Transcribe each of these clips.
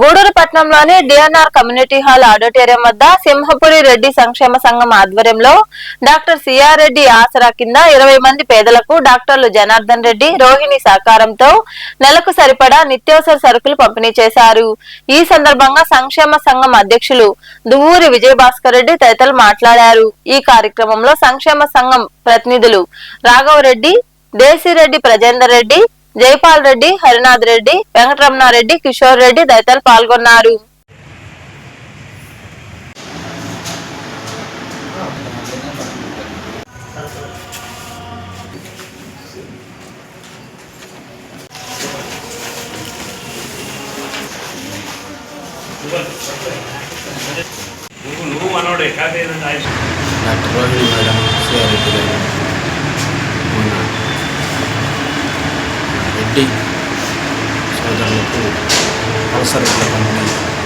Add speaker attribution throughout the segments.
Speaker 1: గూడూరు పట్టణంలోని DNR community hall auditorium వద్ద సింహపురి రెడ్డి సంక్షేమ సంఘం ఆధ్వర్యంలో డాక్టర్ సిఆర్ రెడ్డి ఆసరా కింద ఇరవై మంది పేదలకు డాక్టర్లు జనార్దన్ రెడ్డి రోహిణి సహకారంతో నెలకు సరిపడా నిత్యావసర సరుకులు పంపిణీ చేశారు. ఈ సందర్భంగా సంక్షేమ సంఘం అధ్యక్షులు దువ్వూరి విజయభాస్కర్ రెడ్డి తదితరులు మాట్లాడారు. ఈ కార్యక్రమంలో సంక్షేమ సంఘం ప్రతినిధులు రాఘవరెడ్డి దేశిరెడ్డి ప్రజేందర్ రెడ్డి జైపాల్ రెడ్డి హరినాథ్ రెడ్డి వెంకటరమణారెడ్డి కిషోర్ రెడ్డి తదితరులు పాల్గొన్నారు.
Speaker 2: నువ్వు మనోడే కాదు
Speaker 3: గారు రెడ్డి సోదరులకు అవసరట్ల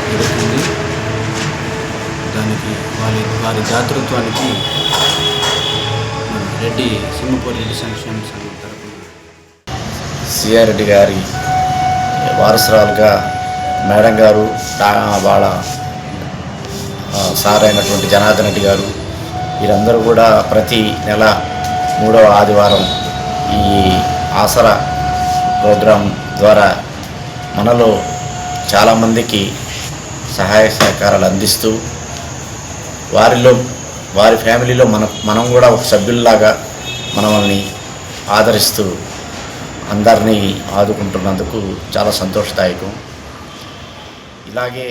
Speaker 3: జరుగుతుంది. దానికి వారి వారి దాతృత్వానికి రెడ్డి సింహపూర్ సంక్షేమ సంఘం తరఫున
Speaker 4: సిఆర్ రెడ్డి గారి వారసరాలుగా మేడం గారు వాళ్ళ సార్ అయినటువంటి జనార్దన్ రెడ్డి గారు వీరందరూ కూడా ప్రతి నెల మూడవ ఆదివారం ఈ ఆసరా ప్రోగ్రాం ద్వారా మనలో చాలామందికి సహాయ సహకారాలు అందిస్తూ వారిలో వారి ఫ్యామిలీలో మన మనం కూడా ఒక సభ్యుల్లాగా మనల్ని ఆదరిస్తూ అందరినీ ఆదుకుంటున్నందుకు చాలా సంతోషదాయకం. ఇలాగే